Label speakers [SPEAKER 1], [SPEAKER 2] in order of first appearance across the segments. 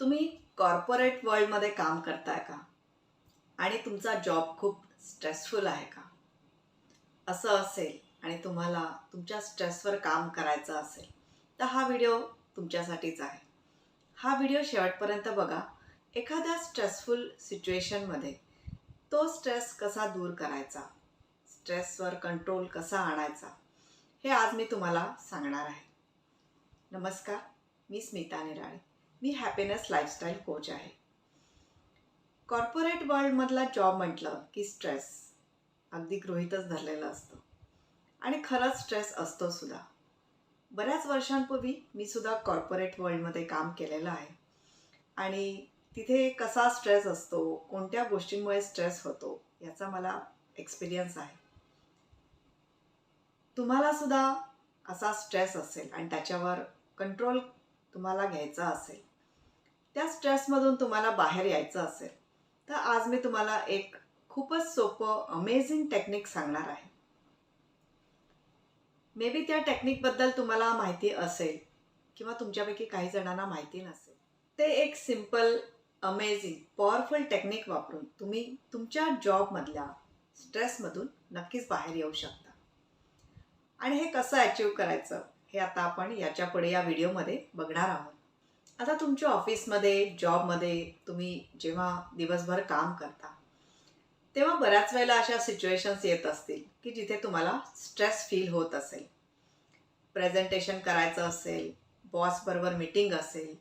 [SPEAKER 1] तुम्ही कॉर्पोरेट वर्ल्डमध्ये काम करताय का? आणि तुमचा जॉब खूप स्ट्रेसफुल आहे का? असं असेल आणि तुम्हाला तुमच्या स्ट्रेसवर काम करायचं असेल तर हा व्हिडिओ तुमच्यासाठीच आहे. हा व्हिडिओ शेवटपर्यंत बघा. एखाद्या स्ट्रेसफुल सिच्युएशनमध्ये तो स्ट्रेस कसा दूर करायचा? स्ट्रेसवर कंट्रोल कसा आणायचा? हे आज मी तुम्हाला सांगणार आहे. नमस्कार मी स्मिता निराळे. मी हॅपीनेस लाईफस्टाईल कोच आहे. कॉर्पोरेट वर्ल्डमधला जॉब म्हटलं की स्ट्रेस अगदी गृहितच धरलेलं असतं. आणि खरंच स्ट्रेस असतो सुद्धा. बऱ्याच वर्षांपूर्वी मी सुद्धा कॉर्पोरेट वर्ल्डमध्ये काम केलेलं आहे. आणि तिथे कसा स्ट्रेस असतो कोणत्या गोष्टींमुळे स्ट्रेस होतो याचा मला एक्सपिरियन्स आहे. तुम्हाला सुद्धा असा स्ट्रेस असेल आणि त्याच्यावर कंट्रोल तुम्हाला घ्यायचा असेल. त्या स्ट्रेसमधून तुम्हाला बाहेर यायचं असेल तर आज मी तुम्हाला एक खूपच सोपं अमेझिंग टेक्निक सांगणार आहे. मे बी त्या टेक्निकबद्दल तुम्हाला माहिती असेल किंवा तुमच्यापैकी काही जणांना माहिती नसेल. ते एक सिंपल अमेझिंग पॉवरफुल टेक्निक वापरून तुम्ही तुमच्या जॉबमधल्या स्ट्रेसमधून नक्कीच बाहेर येऊ शकता. आणि हे कसं अचीव करायचं हे आता आपण याच्यापुढे या व्हिडिओमध्ये बघणार आहोत. आता तुमच्या ऑफिसमध्ये जॉबमध्ये तुम्ही जेव्हा दिवसभर काम करता तेव्हा बऱ्याच वेळेला अशा सिच्युएशन्स येत असतील की जिथे तुम्हाला स्ट्रेस फील होत असेल. प्रेझेंटेशन करायचं असेल बॉसबरोबर मीटिंग असेल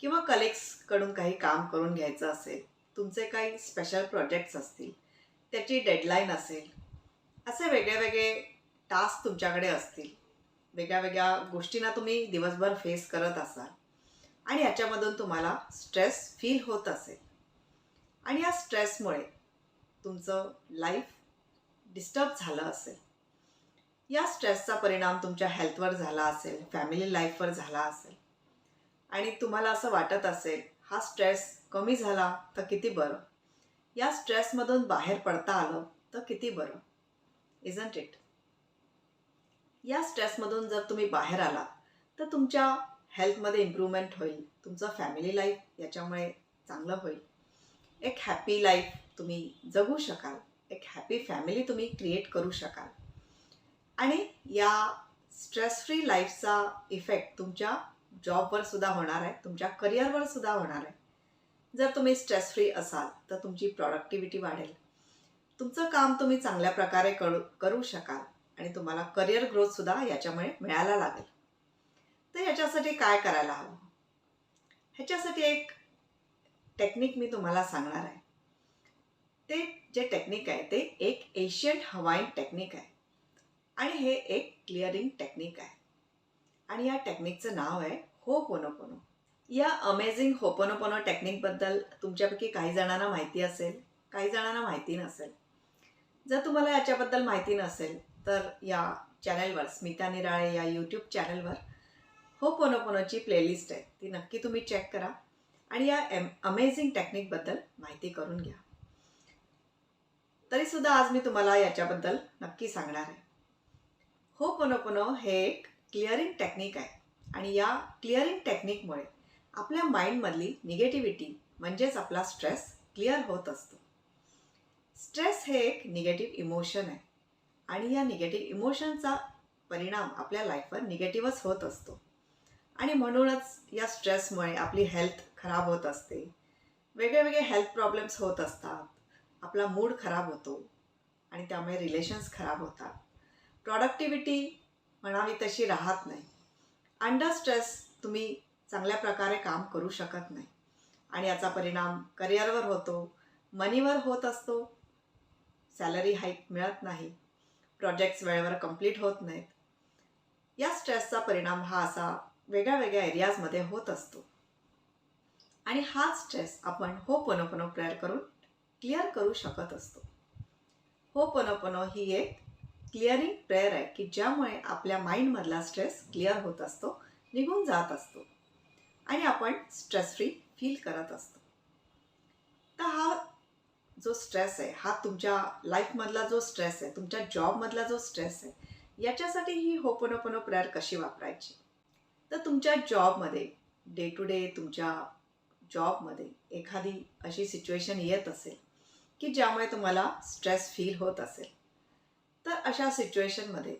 [SPEAKER 1] किंवा कलिग्सकडून काही काम करून घ्यायचं असेल तुमचे काही स्पेशल प्रोजेक्ट्स असतील त्याची डेडलाईन असेल असे वेगळे वेगळे टास्क तुमच्याकडे असतील. वेगळ्या वेगळ्या गोष्टींना तुम्ही दिवसभर फेस करत असाल. आणि याच्यामधून तुम्हाला स्ट्रेस फील होत असेल. आणि या स्ट्रेसमुळे तुमचं लाईफ डिस्टर्ब झालं असेल. या स्ट्रेसचा परिणाम तुमच्या हेल्थवर झाला असेल फॅमिली लाईफवर झाला असेल. आणि तुम्हाला असं वाटत असेल हा स्ट्रेस कमी झाला तर किती बरं? या स्ट्रेसमधून बाहेर पडता आलं तर किती बरं? इजंट इट या स्ट्रेसमधून जर तुम्ही बाहेर आला तर तुमच्या हेल्थमध्ये इम्प्रूव्हमेंट होईल तुमचं फॅमिली लाईफ याच्यामुळे चांगलं होईल. एक हॅपी लाईफ तुम्ही जगू शकाल एक हॅपी फॅमिली तुम्ही क्रिएट करू शकाल. आणि या स्ट्रेस फ्री लाईफचा इफेक्ट तुमच्या जॉबवर सुद्धा होणार आहे तुमच्या करिअरवर सुद्धा होणार आहे. जर तुम्ही स्ट्रेस फ्री असाल तर तुमची प्रॉडक्टिव्हिटी वाढेल. तुमचं काम तुम्ही चांगल्या प्रकारे करू करू शकाल आणि तुम्हाला करिअर ग्रोथसुद्धा याच्यामुळे मिळायला लागेल. तर याच्यासाठी काय करायला हवं? ह्याच्यासाठी एक टेक्निक मी तुम्हाला सांगणार आहे. ते जे टेक्निक आहे ते एक एशियंट हवाईन टेक्निक आहे. आणि हे एक क्लिअरिंग टेक्निक आहे. आणि या टेक्निकचं नाव आहे होपोनोपोनो या अमेझिंग होपोनोपोनो टेक्निकबद्दल तुमच्यापैकी काही जणांना माहिती असेल काही जणांना माहिती नसेल. जर तुम्हाला याच्याबद्दल माहिती नसेल तर या चॅनलवर स्मिता निराळे या यूट्यूब चॅनलवर हो पोनोपोनोची प्लेलिस्ट आहे. ती नक्की तुम्ही चेक करा. आणि या एम अमेझिंग टेक्निकबद्दल माहिती करून घ्या. तरीसुद्धा आज मी तुम्हाला याच्याबद्दल नक्की सांगणार आहे. हो पोनोपोनो हे एक क्लिअरिंग टेक्निक आहे. आणि या क्लिअरिंग टेक्निकमुळे आपल्या माइंडमधली निगेटिव्हिटी म्हणजेच आपला स्ट्रेस क्लिअर होत असतो. स्ट्रेस हे एक निगेटिव्ह इमोशन आहे. आणि या निगेटिव्ह इमोशनचा परिणाम आपल्या लाईफवर निगेटिव्हच होत असतो. आणि म्हणूनच या स्ट्रेसमुळे आपली हेल्थ खराब होत असते. वेगळे वेगळे हेल्थ प्रॉब्लेम्स होत असतात. आपला मूड खराब होतो आणि त्यामुळे रिलेशन्स खराब होतात. प्रॉडक्टिव्हिटी म्हणावी तशी राहत नाही. अंडर स्ट्रेस तुम्ही चांगल्या प्रकारे काम करू शकत नाही. आणि याचा परिणाम करिअरवर होतो मनीवर होत असतो. सॅलरी हाईक मिळत नाही. प्रोजेक्ट्स वेळेवर कंप्लीट होत नाहीत. या स्ट्रेसचा परिणाम हा असा वेगळ्या वेगळ्या एरियाजमध्ये होत असतो. आणि हा स्ट्रेस आपण हो पनोपनो प्रेयर करून क्लिअर करू शकत असतो. हो पनोपनो ही एक क्लिअरिंग प्रेयर आहे की ज्यामुळे आपल्या माइंडमधला स्ट्रेस क्लिअर होत असतो निघून जात असतो. आणि आपण स्ट्रेस फ्री फील करत असतो. तर हा जो स्ट्रेस आहे हा तुमच्या लाईफमधला जो स्ट्रेस आहे तुमच्या जॉबमधला जो स्ट्रेस आहे याच्यासाठी ही होपनोपनो प्रेयर कशी वापरायची? तर तुमच्या जॉबमध्ये डे टू डे तुमच्या जॉबमध्ये एखादी अशी सिच्युएशन येत असेल की ज्यामुळे तुम्हाला स्ट्रेस फील होत असेल तर अशा सिच्युएशनमध्ये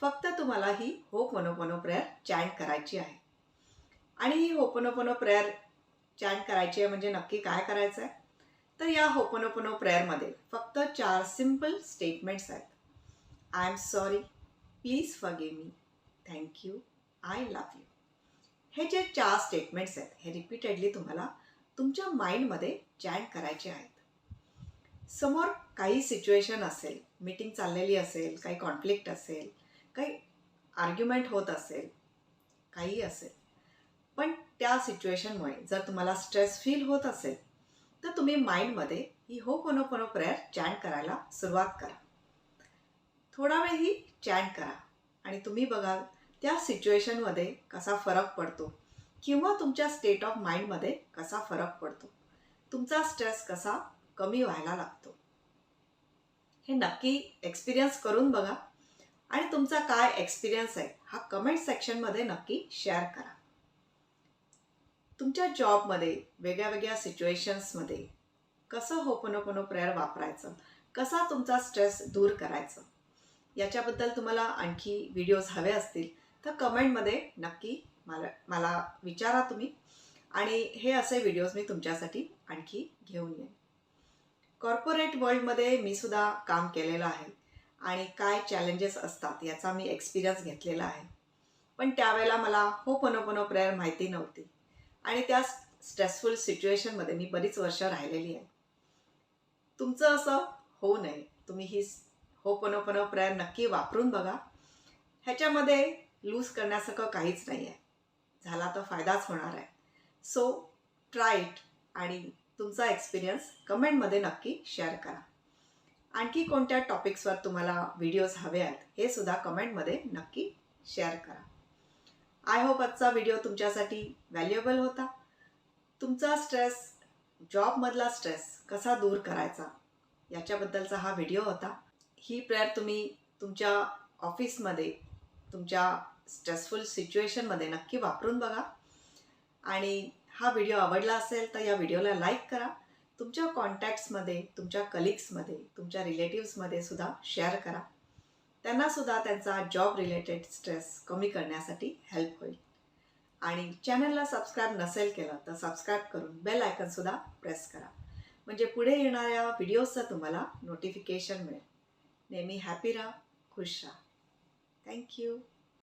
[SPEAKER 1] फक्त तुम्हाला ही होपनोपनो प्रेयर चॅन्ट करायची आहे. आणि ही होपनोपनो प्रेयर चॅन्ट करायची आहे म्हणजे नक्की काय करायचं आहे? तर या होपनोपनो प्रेयरमध्ये फक्त चार सिंपल स्टेटमेंट्स आहेत. I am sorry please for me thank you I love you हे जे चार स्टेटमेंट्स आहेत हे रिपीटेडली तुम्हाला तुमच्या माइंडमध्ये चॅन्ट करायचे आहेत. समोर काही सिच्युएशन असेल मीटिंग चाललेली असेल काही कॉन्फ्लिक्ट असेल काही आर्ग्युमेंट होत असेल काही असेल. पण त्या सिच्युएशनमुळे जर तुम्हाला स्ट्रेस फील होत असेल तर तुम्ही माइंडमध्ये ही हो कोनो कोनो प्रेयर चॅन्ट करायला सुरुवात करा. थोडा वेळ ही चॅन्ट करा. आणि तुम्ही बघाल त्या सिच्युएशनमध्ये कसा फरक पडतो? किंवा तुमच्या स्टेट ऑफ माइंडमध्ये कसा फरक पडतो? तुमचा स्ट्रेस कसा कमी व्हायला लागतो? हे नक्की एक्सपिरियन्स करून बघा. आणि तुमचा काय एक्सपिरियन्स आहे हा कमेंट सेक्शनमध्ये नक्की शेअर करा. तुमच्या जॉबमध्ये वेगळ्या वेगळ्या सिच्युएशन्समध्ये कसं होपनोपनो प्रेयर वापरायचं? कसा तुमचा स्ट्रेस दूर करायचं? याच्याबद्दल तुम्हाला आणखी व्हिडिओज हवे असतील. तर कमेंटमध्ये नक्की मला मला विचारा तुम्ही. आणि हे असे व्हिडिओज मी तुमच्यासाठी आणखी घेऊन येईन. कॉर्पोरेट वर्ल्डमध्ये मी सुद्धा काम केलेलं आहे. आणि काय चॅलेंजेस असतात याचा मी एक्सपिरियन्स घेतलेला आहे. पण त्यावेळेला मला हो पनोपनो प्रेयर माहिती नव्हती. आणि त्या स्ट्रेसफुल सिच्युएशनमध्ये मी बरीच वर्ष राहिलेली आहे. तुमचं असं होऊ नये. तुम्ही ही हो पनोपनो प्रेयर नक्की वापरून बघा. ह्याच्यामध्ये लूज करण्यासारखं काहीच नाही आहे झाला तर फायदाच होणार आहे. सो ट्राय इट आणि तुमचा एक्सपिरियन्स कमेंटमध्ये नक्की शेअर करा. आणखी कोणत्या टॉपिक्सवर तुम्हाला व्हिडिओज हवे आहेत हे सुद्धा कमेंटमध्ये नक्की शेअर करा. आय होप आजचा व्हिडिओ तुमच्यासाठी व्हॅल्युएबल होता. तुमचा स्ट्रेस जॉबमधला स्ट्रेस कसा दूर करायचा याच्याबद्दलचा हा व्हिडिओ होता. ही प्रेयर तुम्ही तुमच्या ऑफिसमध्ये तुमच्या स्ट्रेसफुल सिच्युएशनमध्ये नक्की वापरून बघा. आणि हा व्हिडिओ आवडला असेल तर या व्हिडिओला लाईक करा. तुमच्या कॉन्टॅक्ट्समध्ये तुमच्या कलिग्समध्ये तुमच्या रिलेटिव्समध्ये सुद्धा शेअर करा. त्यांनासुद्धा त्यांचा जॉब रिलेटेड स्ट्रेस कमी करण्यासाठी हेल्प होईल. आणि चॅनलला सबस्क्राईब नसेल केलं तर सबस्क्राईब करून बेल आयकनसुद्धा प्रेस करा. म्हणजे पुढे येणाऱ्या व्हिडिओजचं तुम्हाला नोटिफिकेशन मिळेल. नेहमी हॅपी राहा खुश राहा. थँक्यू